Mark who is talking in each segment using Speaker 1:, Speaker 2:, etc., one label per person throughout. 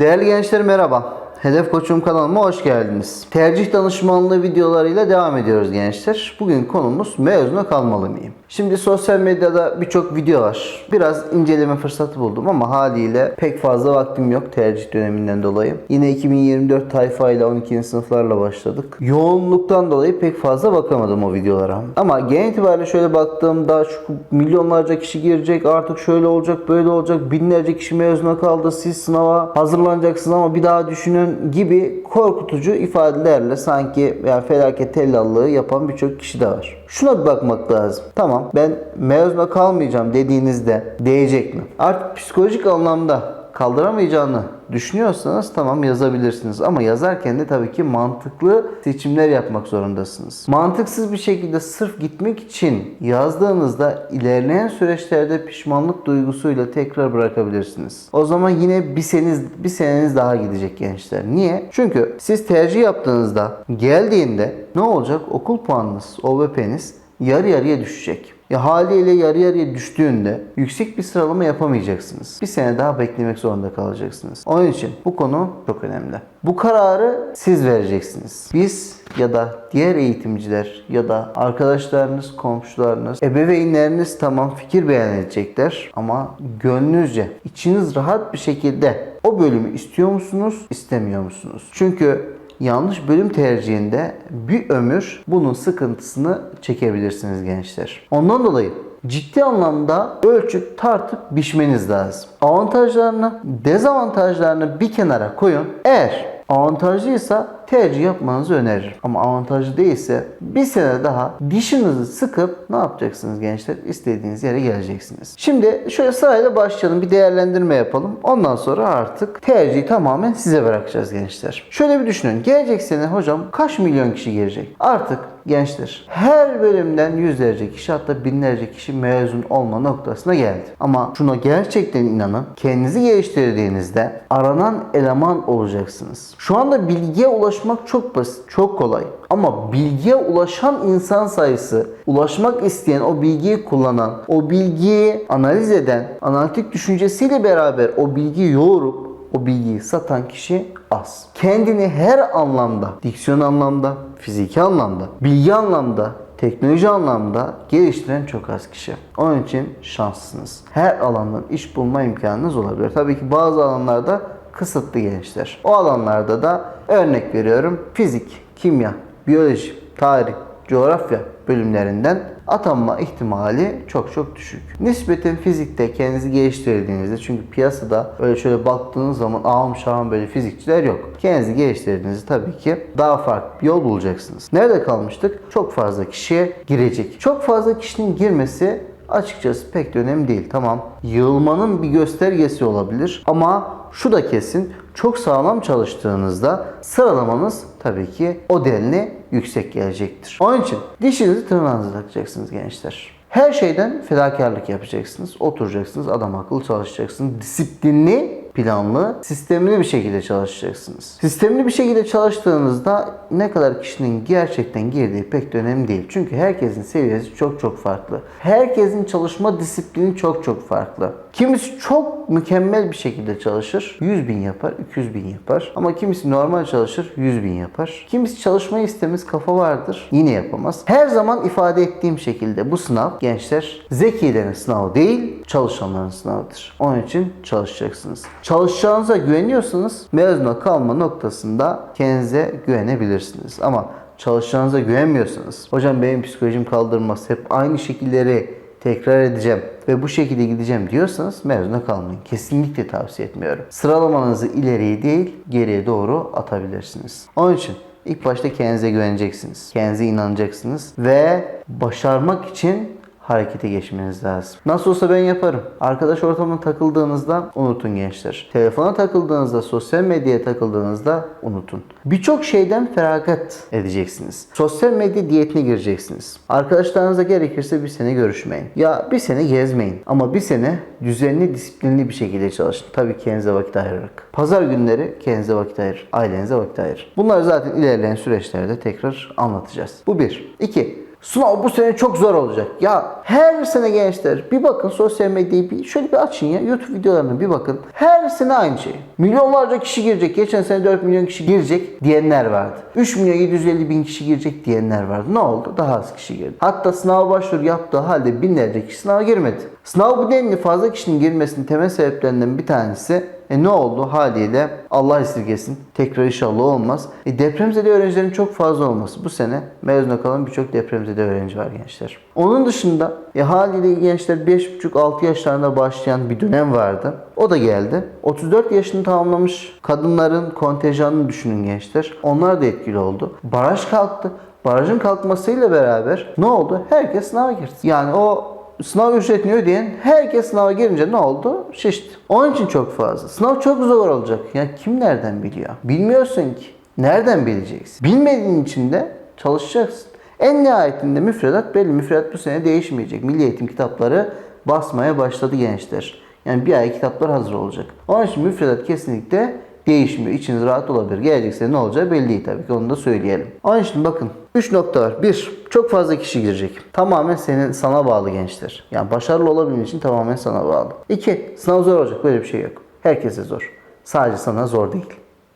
Speaker 1: Değerli gençler merhaba. Hedef Koçum kanalıma hoş geldiniz. Tercih danışmanlığı videolarıyla devam ediyoruz gençler. Bugün konumuz mezuna kalmalı mıyım? Şimdi sosyal medyada birçok video var. Biraz inceleme fırsatı buldum ama haliyle pek fazla vaktim yok tercih döneminden dolayı. Yine 2024 tayfa ile 12. sınıflarla başladık. Yoğunluktan dolayı pek fazla bakamadım o videolara. Ama genel itibariyle şöyle baktığımda şu milyonlarca kişi girecek artık şöyle olacak böyle olacak binlerce kişi mezuna kaldı siz sınava hazırlanacaksınız ama bir daha düşünün gibi korkutucu ifadelerle sanki yani felaket tellallığı yapan birçok kişi de var. Şuna bir bakmak lazım. Tamam ben mezuna kalmayacağım dediğinizde değecek mi? Artık psikolojik anlamda kaldıramayacağını düşünüyorsanız tamam yazabilirsiniz. Ama yazarken de tabii ki mantıklı seçimler yapmak zorundasınız. Mantıksız bir şekilde sırf gitmek için yazdığınızda ilerleyen süreçlerde pişmanlık duygusuyla tekrar bırakabilirsiniz. O zaman yine bir seneniz, bir seneniz daha gidecek gençler. Niye? Çünkü siz tercih yaptığınızda geldiğinde ne olacak? Okul puanınız, OBP'niz yarı yarıya düşecek. Ya haliyle yarı yarıya düştüğünde yüksek bir sıralama yapamayacaksınız. Bir sene daha beklemek zorunda kalacaksınız. Onun için bu konu çok önemli. Bu kararı siz vereceksiniz. Biz ya da diğer eğitimciler ya da arkadaşlarınız, komşularınız, ebeveynleriniz tamam fikir beyan edecekler ama gönlünüzce, içiniz rahat bir şekilde o bölümü istiyor musunuz, istemiyor musunuz? Çünkü yanlış bölüm tercihinde bir ömür bunun sıkıntısını çekebilirsiniz gençler. Ondan dolayı ciddi anlamda ölçüp tartıp biçmeniz lazım. Avantajlarını, dezavantajlarını bir kenara koyun. Eğer avantajlıysa tercih yapmanızı öneririm. Ama avantajlı değilse bir sene daha dişinizi sıkıp ne yapacaksınız gençler? İstediğiniz yere geleceksiniz. Şimdi şöyle sırayla başlayalım. Bir değerlendirme yapalım. Ondan sonra artık tercihi tamamen size bırakacağız gençler. Şöyle bir düşünün. Gelecek sene hocam kaç milyon kişi girecek? Artık gençler her bölümden yüzlerce kişi hatta binlerce kişi mezun olma noktasına geldi. Ama şuna gerçekten inanın kendinizi geliştirdiğinizde aranan eleman olacaksınız. Şu anda bilgiye ulaşmak çok basit, çok kolay. Ama bilgiye ulaşan insan sayısı, ulaşmak isteyen, o bilgiyi kullanan, o bilgiyi analiz eden, analitik düşüncesiyle beraber o bilgiyi yoğurup o bilgiyi satan kişi az. Kendini her anlamda, diksiyon anlamda, fiziki anlamda, bilgi anlamda, teknoloji anlamda geliştiren çok az kişi. Onun için şanslısınız. Her alandan iş bulma imkanınız olabilir. Tabii ki bazı alanlarda kısıtlı gençler. O alanlarda da örnek veriyorum fizik, kimya, biyoloji, tarih, coğrafya bölümlerinden atanma ihtimali çok çok düşük. Nispeten fizikte kendinizi geliştirdiğinizde çünkü piyasada öyle şöyle baktığınız zaman ağam şahım böyle fizikçiler yok. Kendinizi geliştirdiğinizde tabii ki daha farklı bir yol bulacaksınız. Nerede kalmıştık? Çok fazla kişiye girecek. Çok fazla kişinin girmesi açıkçası pek de önemli değil. Tamam yığılmanın bir göstergesi olabilir ama şu da kesin çok sağlam çalıştığınızda sıralamanız tabii ki o denli yüksek gelecektir. Onun için dişinizi tırnağınıza takacaksınız gençler. Her şeyden fedakarlık yapacaksınız. Oturacaksınız, adam akıllı çalışacaksınız. Disiplinli, planlı, sistemli bir şekilde çalışacaksınız. Sistemli bir şekilde çalıştığınızda ne kadar kişinin gerçekten girdiği pek de önemli değil. Çünkü herkesin seviyesi çok çok farklı. Herkesin çalışma disiplini çok çok farklı. Kimisi çok mükemmel bir şekilde çalışır. 100 bin yapar, 200 bin yapar. Ama kimisi normal çalışır, 100 bin yapar. Kimisi çalışmayı istemez, kafa vardır. Yine yapamaz. Her zaman ifade ettiğim şekilde bu sınav gençler zekilerin sınavı değil, çalışanların sınavıdır. Onun için çalışacaksınız. Çalışacağınıza güveniyorsanız mezuna kalma noktasında kendinize güvenebilirsiniz. Ama çalışacağınıza güvenmiyorsanız, hocam benim psikolojim kaldırmaz, hep aynı şekilleri tekrar edeceğim ve bu şekilde gideceğim diyorsanız mezuna kalmayın. Kesinlikle tavsiye etmiyorum. Sıralamanızı ileriye değil geriye doğru atabilirsiniz. Onun için ilk başta kendinize güveneceksiniz. Kendinize inanacaksınız ve başarmak için harekete geçmeniz lazım. Nasıl olsa ben yaparım. Arkadaş ortamına takıldığınızda unutun gençler. Telefona takıldığınızda, sosyal medyaya takıldığınızda unutun. Birçok şeyden feragat edeceksiniz. Sosyal medya diyetine gireceksiniz. Arkadaşlarınızla gerekirse bir sene görüşmeyin. Ya bir sene gezmeyin. Ama bir sene düzenli, disiplinli bir şekilde çalışın. Tabii kendinize vakit ayırarak. Pazar günleri kendinize vakit ayırın. Ailenize vakit ayırın. Bunları zaten ilerleyen süreçlerde tekrar anlatacağız. Bu bir. İki. Sınav bu sene çok zor olacak. Ya her sene gençler bir bakın sosyal medyayı bir şöyle bir açın ya YouTube videolarına bir bakın. Her sene aynı şey. Milyonlarca kişi girecek. Geçen sene 4 milyon kişi girecek diyenler vardı. 3 milyon 750 bin kişi girecek diyenler vardı. Ne oldu? Daha az kişi girdi. Hatta sınava başvuru yaptığı halde binlerce kişi sınava girmedi. Sınav bu denli fazla kişinin girmesinin temel sebeplerinden bir tanesi e ne oldu? Haliyle Allah esirgesin. Tekrar inşallah olmaz. E depremzede öğrencilerin çok fazla olması. Bu sene mezuna kalan birçok depremzede öğrenci var gençler. Onun dışında e haliyle gençler 5,5-6 yaşlarında başlayan bir dönem vardı. O da geldi. 34 yaşını tamamlamış kadınların kontenjanını düşünün gençler. Onlar da etkili oldu. Baraj kalktı. Barajın kalkmasıyla beraber ne oldu? Herkes sınava girdi. Yani o sınav ücretini ödeyen herkes sınava girince ne oldu? Şişti. Onun için çok fazla. Sınav çok zor olacak. Ya kim nereden biliyor? Bilmiyorsun ki. Nereden bileceksin? Bilmediğin için de çalışacaksın. En nihayetinde müfredat belli. Müfredat bu sene değişmeyecek. Milli eğitim kitapları basmaya başladı gençler. Yani bir ay kitaplar hazır olacak. Onun için müfredat kesinlikle değişmiyor. İçiniz rahat olabilir. Gelecek sene ne olacağı belli değil tabii ki onu da söyleyelim. Onun için bakın 3 nokta var. 1. Çok fazla kişi girecek. Tamamen senin sana bağlı gençler. Yani başarılı olabilmen için tamamen sana bağlı. 2. Sınav zor olacak. Böyle bir şey yok. Herkese zor. Sadece sana zor değil.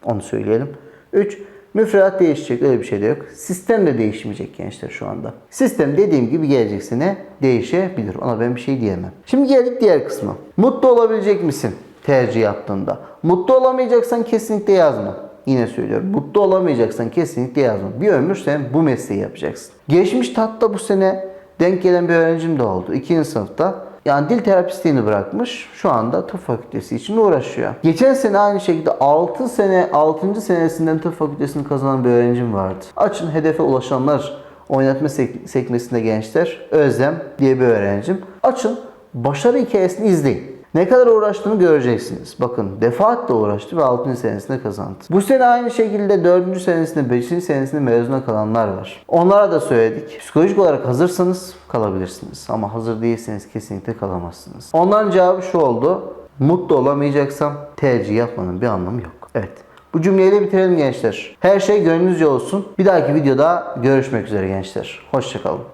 Speaker 1: Onu söyleyelim. 3. Müfredat değişecek. Öyle bir şey de yok. Sistem de değişmeyecek gençler şu anda. Sistem dediğim gibi gelecek sene değişebilir. Ona ben bir şey diyemem. Şimdi geldik diğer kısma. Mutlu olabilecek misin tercih yaptığında? Mutlu olamayacaksan kesinlikle yazma. Yine söylüyorum. Mutlu olamayacaksan kesinlikle yazma. Bir ömür sen bu mesleği yapacaksın. Geçmiş tatta bu sene denk gelen bir öğrencim de oldu. İkinci sınıfta. Yani dil terapistliğini bırakmış. Şu anda tıp fakültesi için uğraşıyor. Geçen sene aynı şekilde 6 sene 6. senesinden tıp fakültesini kazanan bir öğrencim vardı. Açın hedefe ulaşanlar oynatma sek- sekmesinde gençler. Özlem diye bir öğrencim. Açın başarı hikayesini izleyin. Ne kadar uğraştığını göreceksiniz. Bakın defaatle uğraştı ve 6. senesinde kazandı. Bu sene aynı şekilde 4. senesinde, 5. senesinde mezuna kalanlar var. Onlara da söyledik. Psikolojik olarak hazırsanız kalabilirsiniz. Ama hazır değilseniz kesinlikle kalamazsınız. Onların cevabı şu oldu. Mutlu olamayacaksam tercih yapmanın bir anlamı yok. Evet. Bu cümleyle bitirelim gençler. Her şey gönlünüzce olsun. Bir dahaki videoda görüşmek üzere gençler. Hoşçakalın.